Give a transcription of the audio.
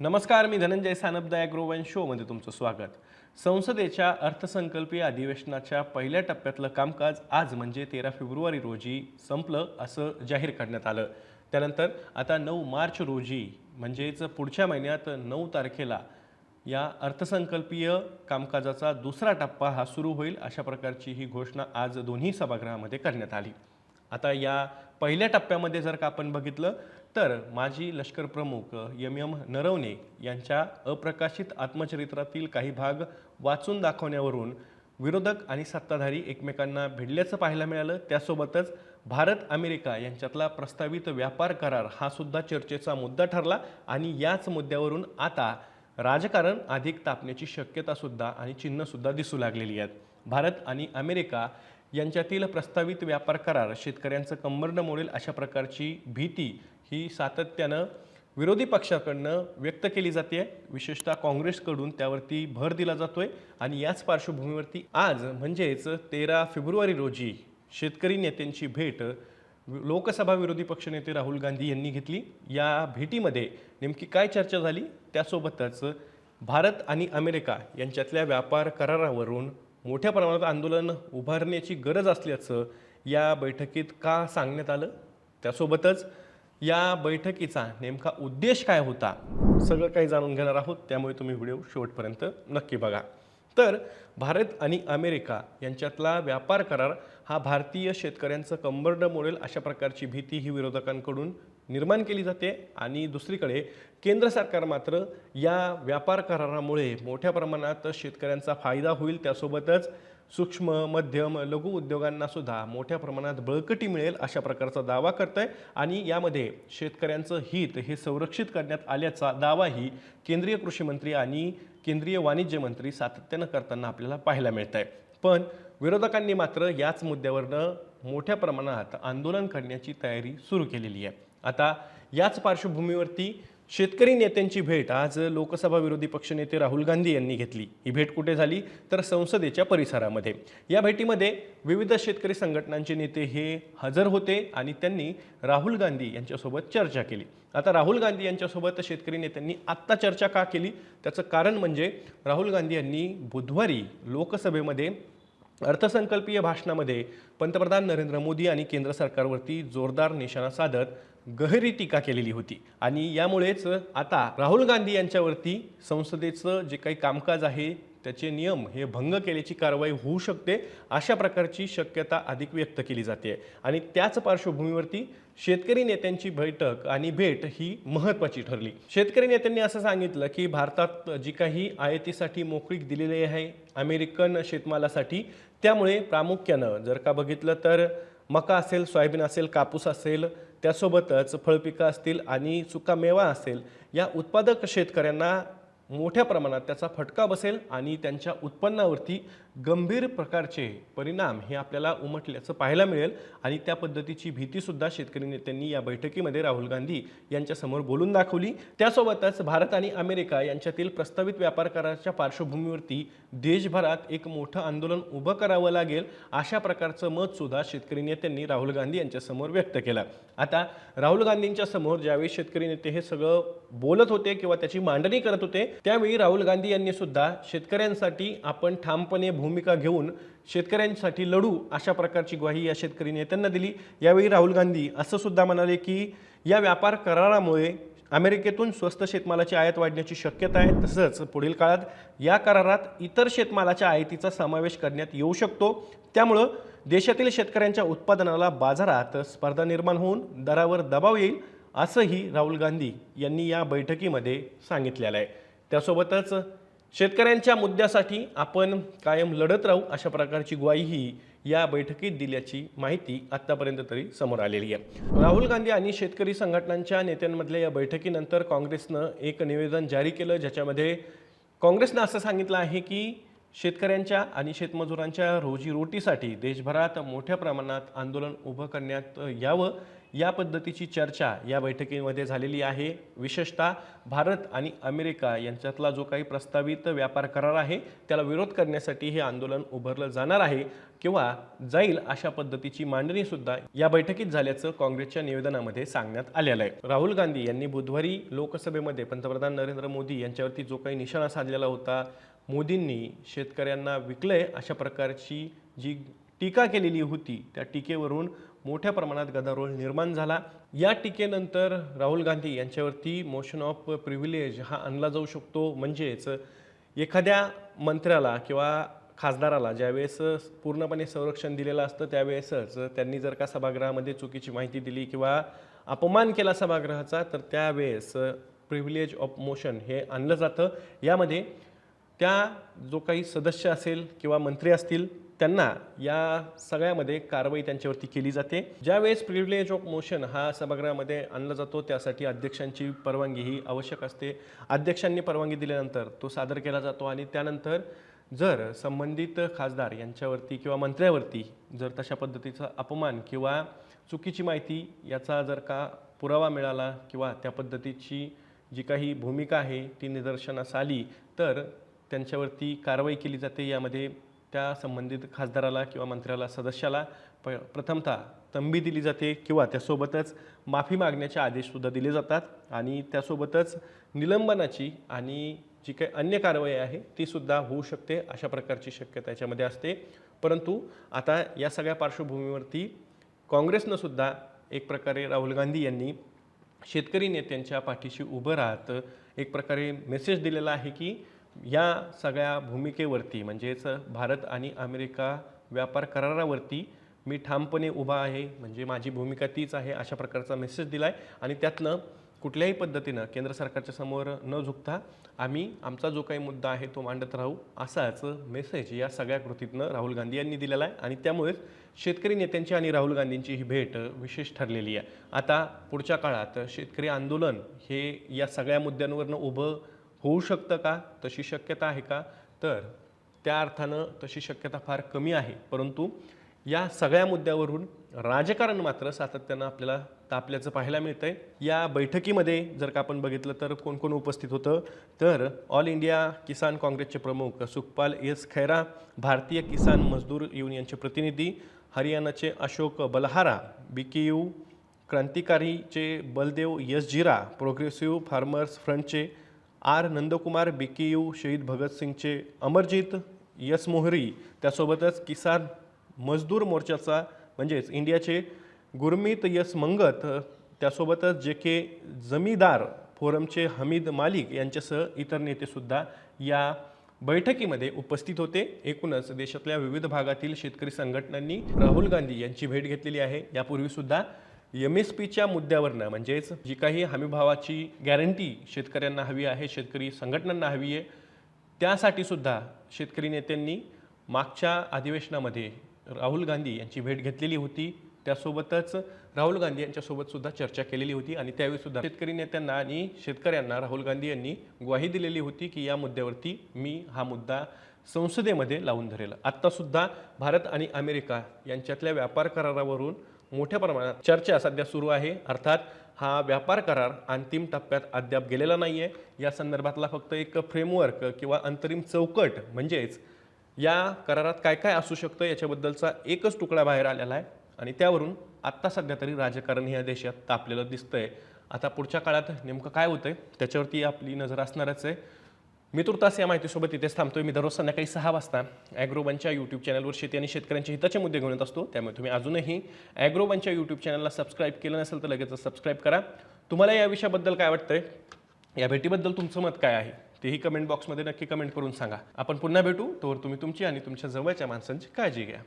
नमस्कार मी Dhananjay Sanpada agro one शोमध्ये तुमचं स्वागत. संसदेच्या अर्थसंकल्पीय अधिवेशनाच्या पहिल्या टप्प्यातलं कामकाज आज म्हणजे तेरा फेब्रुवारी रोजी संपलं असं जाहीर करण्यात आलं. त्यानंतर आता नऊ मार्च रोजी म्हणजेच पुढच्या महिन्यात नऊ तारखेला या अर्थसंकल्पीय कामकाजाचा दुसरा टप्पा हा सुरू होईल अशा प्रकारची ही घोषणा आज दोन्ही सभागृहामध्ये करण्यात आली. आता या पहिल्या टप्प्यामध्ये जर का आपण बघितलं तर माजी लष्कर प्रमुख यम एम नरवणे यांच्या अप्रकाशित आत्मचरित्रातील काही भाग वाचून दाखवण्यावरून विरोधक आणि सत्ताधारी एकमेकांना भिडल्याचं पाहायला मिळालं. त्यासोबतच भारत अमेरिका यांच्यातला प्रस्तावित व्यापार करार हा सुद्धा चर्चेचा मुद्दा ठरला आणि याच मुद्द्यावरून आता राजकारण अधिक तापण्याची शक्यता सुद्धा आणि चिन्ह सुद्धा दिसू लागलेली आहेत. भारत आणि अमेरिका यांच्यातील प्रस्तावित व्यापार करार शेतकऱ्यांचं कंबरडं मोडेल अशा प्रकारची भीती ही सातत्यानं विरोधी पक्षाकडनं व्यक्त केली जाते. विशेषतः काँग्रेसकडून त्यावरती भर दिला जातोय आणि याच पार्श्वभूमीवरती आज म्हणजेच तेरा फेब्रुवारी रोजी शेतकरी नेत्यांची भेट लोकसभा विरोधी पक्षनेते राहुल गांधी यांनी घेतली. या भेटीमध्ये नेमकी काय चर्चा झाली? त्यासोबतच भारत आणि अमेरिका यांच्यातल्या व्यापार करारावरून मोठ्या प्रमाणात आंदोलन उभारण्याची गरज असल्याचं या बैठकीत का सांगण्यात आलं? त्यासोबतच या बैठकीचा नेमका उद्देश काय होता? सगळं काही जाणून घेणार आहोत. त्यामुळे तुम्ही व्हिडिओ शेवटपर्यंत नक्की बघा. तर भारत आणि अमेरिका यांच्यातला व्यापार करार हा भारतीय शेतकऱ्यांचं कंबरडं मोडेल अशा प्रकारची भीती ही विरोधकांकडून निर्माण केली जाते. आणि दुसरीकडे केंद्र सरकार मात्र या व्यापार करारामुळे मोठ्या प्रमाणात शेतकऱ्यांचा फायदा होईल त्यासोबतच सूक्ष्म मध्यम लघु उद्योगांना सुद्धा मोठ्या प्रमाणात बळकटी मिळेल अशा प्रकारचा दावा करत आहे आणि यामध्ये शेतकऱ्यांचं हित हे संरक्षित करण्यात आल्याचा दावाही केंद्रीय कृषी मंत्री आणि केंद्रीय वाणिज्य मंत्री सातत्यानं करताना आपल्याला पाहायला मिळत आहे पण विरोधकांनी मात्र याच मुद्द्यावरनं मोठ्या प्रमाणात आंदोलन करण्याची तयारी सुरू केलेली आहे. आता याच पार्श्वभूमीवरती शेतकरी नेत्यांची भेट आज लोकसभा विरोधी पक्षनेते राहुल गांधी यांनी घेतली. ही भेट कुठे झाली? तर संसदेच्या परिसरामध्ये. या भेटीमध्ये विविध शेतकरी संघटनांचे नेते हे हजर होते आणि त्यांनी राहुल गांधी यांच्यासोबत चर्चा केली. आता राहुल गांधी यांच्यासोबत शेतकरी नेत्यांनी आत्ता चर्चा का केली? त्याचं कारण म्हणजे राहुल गांधी यांनी बुधवारी लोकसभेमध्ये अर्थसंकल्पीय भाषणामध्ये पंतप्रधान नरेंद्र मोदी आणि केंद्र सरकारवरती जोरदार निशाणा साधत गहरी टीका केलेली होती. आणि यामुळेच आता राहुल गांधी यांच्यावरती संसदेचं जे काही कामकाज आहे त्याचे नियम हे भंग केल्याची कारवाई होऊ शकते अशा प्रकारची शक्यता अधिक व्यक्त केली जाते. आणि त्याच पार्श्वभूमीवरती शेतकरी नेत्यांची बैठक आणि भेट ही महत्त्वाची ठरली. शेतकरी नेत्यांनी असं सांगितलं की भारतात जी काही आयातीसाठी मोकळीक दिलेली आहे अमेरिकन शेतमालासाठी त्यामुळे प्रामुख्यानं जर का बघितलं तर मका असेल सोयाबीन असेल कापूस असेल त्यासोबतच फळपिकं असतील आणि सुका मेवा असेल या उत्पादक शेतकऱ्यांना मोठ्या प्रमाणात त्याचा फटका बसेल आणि त्यांच्या उत्पन्नावरती गंभीर प्रकारचे परिणाम हे आपल्याला उमटल्याचं पाहायला मिळेल आणि त्या पद्धतीची भीतीसुद्धा शेतकरी नेत्यांनी या बैठकीमध्ये राहुल गांधी यांच्यासमोर बोलून दाखवली. त्यासोबतच भारत आणि अमेरिका यांच्यातील प्रस्तावित व्यापार कराराच्या पार्श्वभूमीवरती देशभरात एक मोठं आंदोलन उभं करावं लागेल अशा प्रकारचं मत सुद्धा शेतकरी नेत्यांनी राहुल गांधी यांच्यासमोर व्यक्त केलं. आता राहुल गांधींच्या समोर ज्यावेळी शेतकरी नेते हे सगळं बोलत होते किंवा त्याची मांडणी करत होते त्यावेळी राहुल गांधी यांनी सुद्धा शेतकऱ्यांसाठी आपण ठामपणे भूमिका घेऊन शेतकऱ्यांसाठी लढू अशा प्रकारची ग्वाही या शेतकरी नेत्यांना दिली. यावेळी राहुल गांधी असं सुद्धा म्हणाले की या व्यापार करारामुळे अमेरिकेतून स्वस्त शेतमालाची आयात वाढण्याची शक्यता आहे. तसंच पुढील काळात या करारात इतर शेतमालाच्या आयातीचा समावेश करण्यात येऊ शकतो. त्यामुळं देशातील शेतकऱ्यांच्या उत्पादनाला बाजारात स्पर्धा निर्माण होऊन दरावर दबाव येईल असंही राहुल गांधी यांनी या बैठकीमध्ये सांगितलेलं आहे. त्यासोबतच शेतकऱ्यांच्या मुद्द्यासाठी आपण कायम लढत राहू अशा प्रकारची ग्वाहीही या बैठकीत दिल्याची माहिती आत्तापर्यंत तरी समोर आलेली आहे. राहुल गांधी आणि शेतकरी संघटनांच्या नेत्यांमधल्या या बैठकीनंतर काँग्रेसनं एक निवेदन जारी केलं ज्याच्यामध्ये काँग्रेसनं असं सांगितलं आहे की शेतकऱ्यांच्या आणि शेतमजुरांच्या रोजीरोटीसाठी देशभरात मोठ्या प्रमाणात आंदोलन उभं करण्यात यावं या पद्धतीची चर्चा या बैठकीमध्ये झालेली आहे. विशेषतः भारत आणि अमेरिका यांच्यातला जो काही प्रस्तावित व्यापार करार आहे त्याला विरोध करण्यासाठी हे आंदोलन उभारलं जाणार आहे किंवा जाईल अशा पद्धतीची मांडणी सुद्धा या बैठकीत झाल्याचं काँग्रेसच्या निवेदनामध्ये सांगण्यात आलेलं आहे. राहुल गांधी यांनी बुधवारी लोकसभेमध्ये पंतप्रधान नरेंद्र मोदी यांच्यावरती जो काही निशाणा साधलेला होता मोदींनी शेतकऱ्यांना विकलंय अशा प्रकारची जी टीका केलेली होती त्या टीकेवरून मोठ्या प्रमाणात गदारोळ निर्माण झाला. या टीकेनंतर राहुल गांधी यांच्यावरती मोशन ऑफ प्रिव्हिलेज हा आणला जाऊ शकतो. म्हणजेच एखाद्या मंत्र्याला किंवा खासदाराला ज्यावेळेस पूर्णपणे संरक्षण दिलेलं असतं त्यावेळेसच त्यांनी जर का सभागृहामध्ये चुकीची माहिती दिली किंवा अपमान केला सभागृहाचा तर त्यावेळेस प्रिव्हिलेज ऑफ मोशन हे आणलं जातं. यामध्ये त्या जो काही सदस्य असेल किंवा मंत्री असतील त्यांना या सगळ्यामध्ये कारवाई त्यांच्यावरती केली जाते. ज्यावेळेस प्रिव्हिलेज ऑफ मोशन हा सभागृहामध्ये आणला जातो त्यासाठी अध्यक्षांची परवानगी ही आवश्यक असते. अध्यक्षांनी परवानगी दिल्यानंतर तो सादर केला जातो आणि त्यानंतर जर संबंधित खासदार यांच्यावरती किंवा मंत्र्यावरती जर तशा पद्धतीचा अपमान किंवा चुकीची माहिती याचा जर का पुरावा मिळाला किंवा त्या पद्धतीची जी काही भूमिका आहे ती निदर्शनास आली तर त्यांच्यावरती कारवाई केली जाते. यामध्ये त्या संबंधित खासदाराला किंवा मंत्र्याला सदस्याला प प्रथमतः तंबी दिली जाते किंवा त्यासोबतच माफी मागण्याचे आदेशसुद्धा दिले जातात आणि त्यासोबतच निलंबनाची आणि जी काही अन्य कारवाई आहे ती सुद्धा होऊ शकते अशा प्रकारची शक्यता याच्यामध्ये असते. परंतु आता या सगळ्या पार्श्वभूमीवरती काँग्रेसनं सुद्धा एक प्रकारे राहुल गांधी यांनी शेतकरी नेत्यांच्या पाठीशी उभं राहत एक प्रकारे मेसेज दिलेला आहे की या सगळ्या भूमिकेवरती म्हणजेच भारत आणि अमेरिका व्यापार करारावरती मी ठामपणे उभा आहे. म्हणजे माझी भूमिका तीच आहे अशा प्रकारचा मेसेज दिला आहे आणि त्यातनं कुठल्याही पद्धतीनं केंद्र सरकारच्या समोर न झुकता आम्ही आमचा जो काही मुद्दा आहे तो मांडत राहू असाच मेसेज या सगळ्या कृतीतनं राहुल गांधी यांनी दिलेला आहे. आणि त्यामुळेच शेतकरी नेत्यांची आणि राहुल गांधींची ही भेट विशेष ठरलेली आहे. आता पुढच्या काळात शेतकरी आंदोलन हे या सगळ्या मुद्द्यांवरनं उभं होऊ शकतं का? तशी शक्यता आहे का? तर त्या अर्थानं तशी शक्यता फार कमी आहे. परंतु या सगळ्या मुद्द्यावरून राजकारण मात्र सातत्यानं आपल्याला तापल्याचं पाहायला मिळतंय. या बैठकीमध्ये जर का आपण बघितलं तर कोण कोण उपस्थित होतं? तर ऑल इंडिया किसान काँग्रेसचे प्रमुख सुखपाल एस खैरा भारतीय किसान मजदूर युनियनचे प्रतिनिधी हरियाणाचे Ashok Balhara B K U क्रांतिकारीचे Baldev S Zira progressive farmers फ्रंटचे R Nandkumar B K U शहीद भगतसिंगचे अमरजीत यस मोहरी त्यासोबतच किसान मजदूर मोर्चाचा म्हणजेच इंडियाचे गुरमीत यस मंगत त्यासोबतच जे के जमीदार फोरमचे हमीद मालिक यांच्यासह इतर नेतेसुद्धा या बैठकीमध्ये उपस्थित होते. एकूणच देशातल्या विविध भागातील शेतकरी संघटनांनी राहुल गांधी यांची भेट घेतलेली आहे. यापूर्वीसुद्धा एम एस पीच्या मुद्द्यावरनं म्हणजेच जी काही हमीभावाची गॅरंटी शेतकऱ्यांना हवी आहे शेतकरी संघटनांना हवी आहे त्यासाठी सुद्धा शेतकरी नेत्यांनी मागच्या अधिवेशनामध्ये राहुल गांधी यांची भेट घेतलेली होती. त्यासोबतच राहुल गांधी यांच्यासोबत सुद्धा चर्चा केलेली होती आणि त्यावेळी सुद्धा शेतकरी नेत्यांना आणि शेतकऱ्यांना राहुल गांधी यांनी ग्वाही दिलेली होती की या मुद्द्यावरती मी हा मुद्दा संसदेमध्ये लावून धरेल. आत्तासुद्धा भारत आणि अमेरिका यांच्यातल्या व्यापार करारावरून मोठ्या प्रमाणात चर्चा सध्या सुरू आहे. अर्थात हा व्यापार करार अंतिम टप्प्यात अद्याप गेलेला नाही आहे या संदर्भातला फक्त एक फ्रेमवर्क किंवा अंतरिम चौकट म्हणजेच या करारात काय काय असू शकतं याच्याबद्दलचा एकच तुकडा बाहेर आलेला आहे. आणि त्यावरून आत्ता सध्या तरी राजकारण या देशात तापलेलं दिसतंय. आता पुढच्या काळात नेमकं काय होतंय त्याच्यावरती आपली नजर असणारच आहे. मी तुर्तास या माहितीसोबत इथेच थांबतोय. मी दररोज संध्याकाळी सहा वाजता ॲग्रोबनच्या यूट्यूब चॅनलवर शेती आणि शेतकऱ्यांच्या हिताचे मुद्दे घेऊन येत असतो. त्यामुळे तुम्ही अजूनही ॲग्रोबनच्या यूट्यूब चॅनलला सबस्क्राईब केलं नसेल तर लगेच सबस्क्राईब करा. तुम्हाला या विषयाबद्दल काय वाटतंय? या भेटीबद्दल तुमचं मत काय आहे? तेही कमेंट बॉक्समध्ये नक्की कमेंट करून सांगा. आपण पुन्हा भेटू. तोवर तुम्ही तुमची आणि तुमच्या जवळच्या माणसांची काळजी घ्या.